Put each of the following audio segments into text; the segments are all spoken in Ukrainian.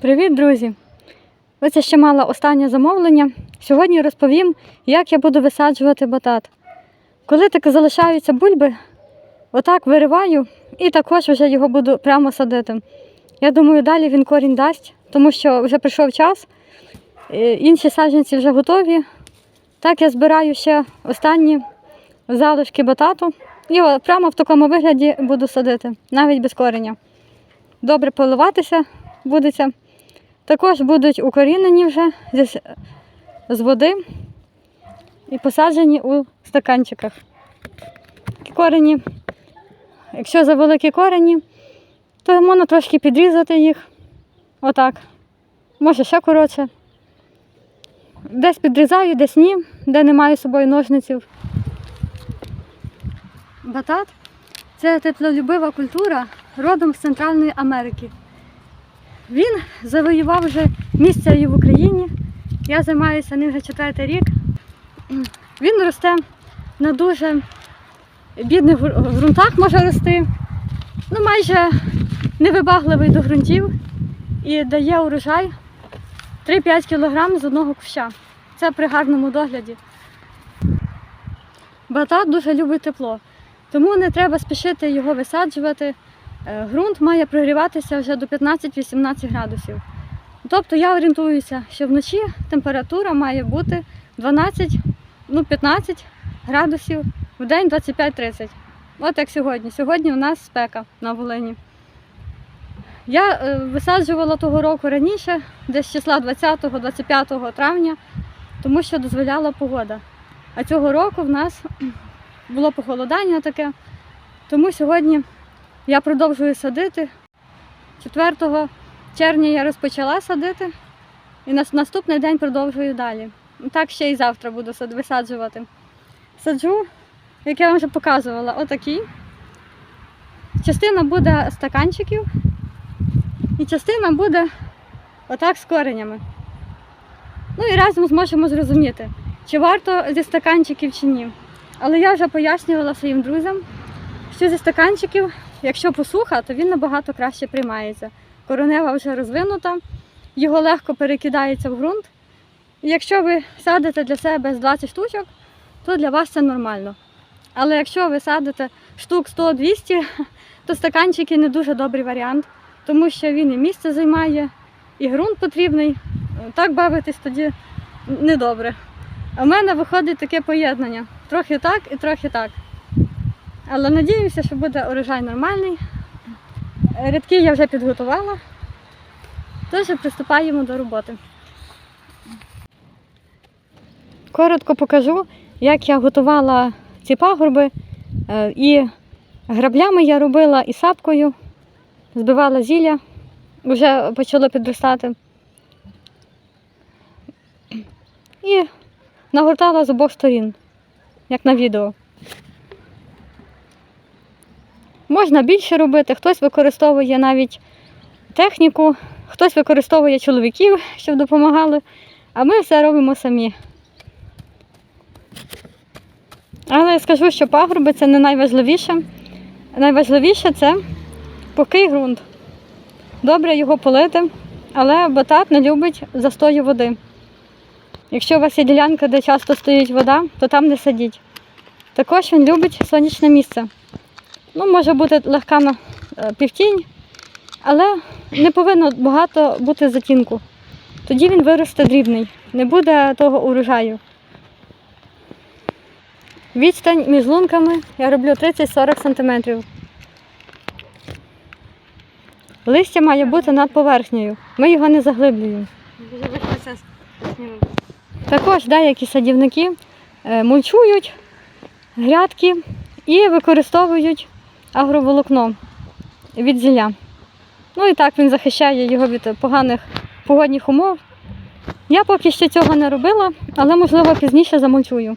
Привіт, друзі! Я ще мала останнє замовлення. Сьогодні розповім, як я буду висаджувати батат. Коли таки залишаються бульби, отак вириваю і також вже його буду прямо садити. Я думаю, далі він корінь дасть, тому що вже прийшов час, інші саджанці вже готові. Так я збираю ще останні залишки батату і прямо в такому вигляді буду садити, навіть без кореня. Добре поливатися будеться. Також будуть укорінені вже з, води і посаджені у стаканчиках. Корені, якщо за великі корені, то можна трошки підрізати їх. Отак. Може ще коротше. Десь підрізаю, десь ні, де немає з собою ножниців. Батат це теплолюбива культура родом з Центральної Америки. Він завоював вже місце і в Україні. Я займаюся ним вже четвертий рік. Він росте на дуже бідних ґрунтах може рости. Ну, майже невибагливий до ґрунтів і дає урожай 3-5 кг з одного куща. Це при гарному догляді. Батат дуже любить тепло, тому не треба спішити його висаджувати. Е, Ґрунт має прогріватися вже до 15-18 градусів. Тобто я орієнтуюся, що вночі температура має бути 12, ну 15 градусів, в день 25-30. От як сьогодні. Сьогодні у нас спека на Волині. Я е, висаджувала того року раніше, десь числа 20-25 травня, тому що дозволяла погода. А цього року в нас було похолодання таке, тому сьогодні я продовжую садити. 4 червня я розпочала садити і на наступний день продовжую далі. Так ще і завтра буду висаджувати. Саджу, як я вам вже показувала, отакі. Частина буде стаканчиків і частина буде отак з коренями. Ну і разом зможемо зрозуміти, чи варто зі стаканчиків чи ні. Але я вже пояснювала своїм друзям, що зі стаканчиків, якщо посуха, то він набагато краще приймається. Коронева вже розвинута, його легко перекидається в ґрунт. Якщо ви садите для себе з 20 штучок, то для вас це нормально. Але якщо ви садите штук 100-200, то стаканчики не дуже добрий варіант, тому що він і місце займає, і ґрунт потрібний. Так бавитись тоді недобре. А в мене виходить таке поєднання. Трохи так і трохи так. Але надіюся, що буде урожай нормальний. Рядки я вже підготувала. Тож приступаємо до роботи. Коротко покажу, як я готувала ці пагорби. Е, І граблями я робила, і сапкою, збивала зілля, вже почало підростати. І нагортала з обох сторін, як на відео. Можна більше робити, хтось використовує навіть техніку, хтось використовує чоловіків, щоб допомагали, а ми все робимо самі. Але я скажу, що пагорби це не найважливіше. Найважливіше це пухкий ґрунт. Добре його полити, але батат не любить застою води. Якщо у вас є ділянка, де часто стоїть вода, то там не садіть. Також він любить сонячне місце. Ну, може бути легка на е, півтінь, але не повинно багато бути затінку. Тоді він виросте дрібний, не буде того урожаю. Відстань між лунками я роблю 30-40 см. Листя має бути над поверхнею. Ми його не заглиблюємо. Також деякі садівники е, мульчують грядки і використовують агроволокно від зілля. Ну і так він захищає його від поганих погодних умов. Я поки що цього не робила, але можливо пізніше замульчую.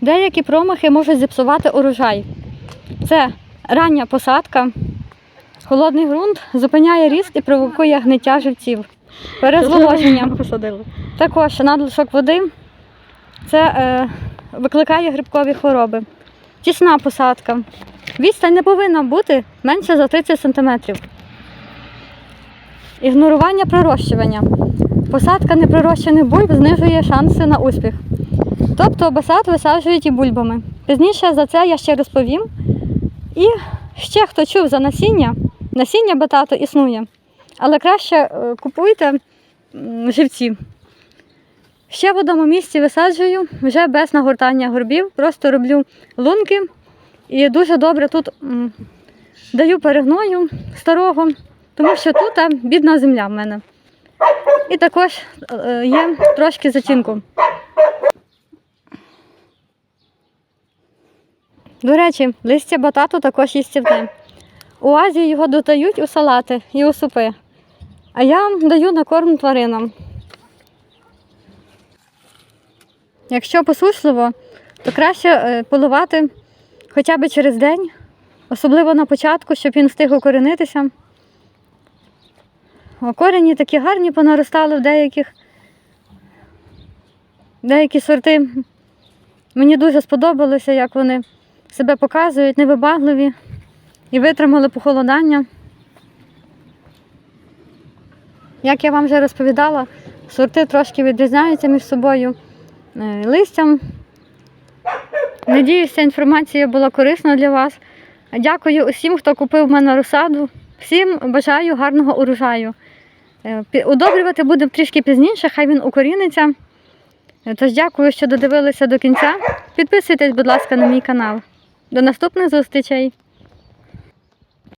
Деякі промахи можуть зіпсувати урожай. Це рання посадка, холодний ґрунт зупиняє ріст і провокує гниття живців. Перезволоження. Також надлишок води це е, викликає грибкові хвороби. Тісна посадка. Відстань не повинна бути менше за 30 см. Ігнорування пророщування. Посадка непророщених бульб знижує шанси на успіх. Тобто басад висаджують і бульбами. Пізніше за це я ще розповім. І ще хто чув за насіння, насіння батату існує, але краще е, купуйте живці. Ще в одному місці висаджую вже без нагортання горбів, просто роблю лунки і дуже добре тут даю перегною старого, тому що тут бідна земля в мене. І також е, є трошки затінку. До речі, листя батату також їстівне. У Азії його додають у салати і у супи. А я даю на корм тваринам. Якщо посушливо, то краще е, поливати хоча б через день, особливо на початку, щоб він встиг укоренитися. О, корені такі гарні понаростали в деяких. Деякі сорти. Мені дуже сподобалося, як вони себе показують, невибагливі і витримали похолодання. Як я вам вже розповідала, сорти трошки відрізняються між собою е, листям. ця інформація була корисна для вас. Дякую усім, хто купив в мене розсаду. Всім бажаю гарного урожаю. Е, Удобрювати будемо трішки пізніше, хай він укоріниться. Е, Тож дякую, що додивилися до кінця. Підписуйтесь, будь ласка, на мій канал. До наступних зустрічей!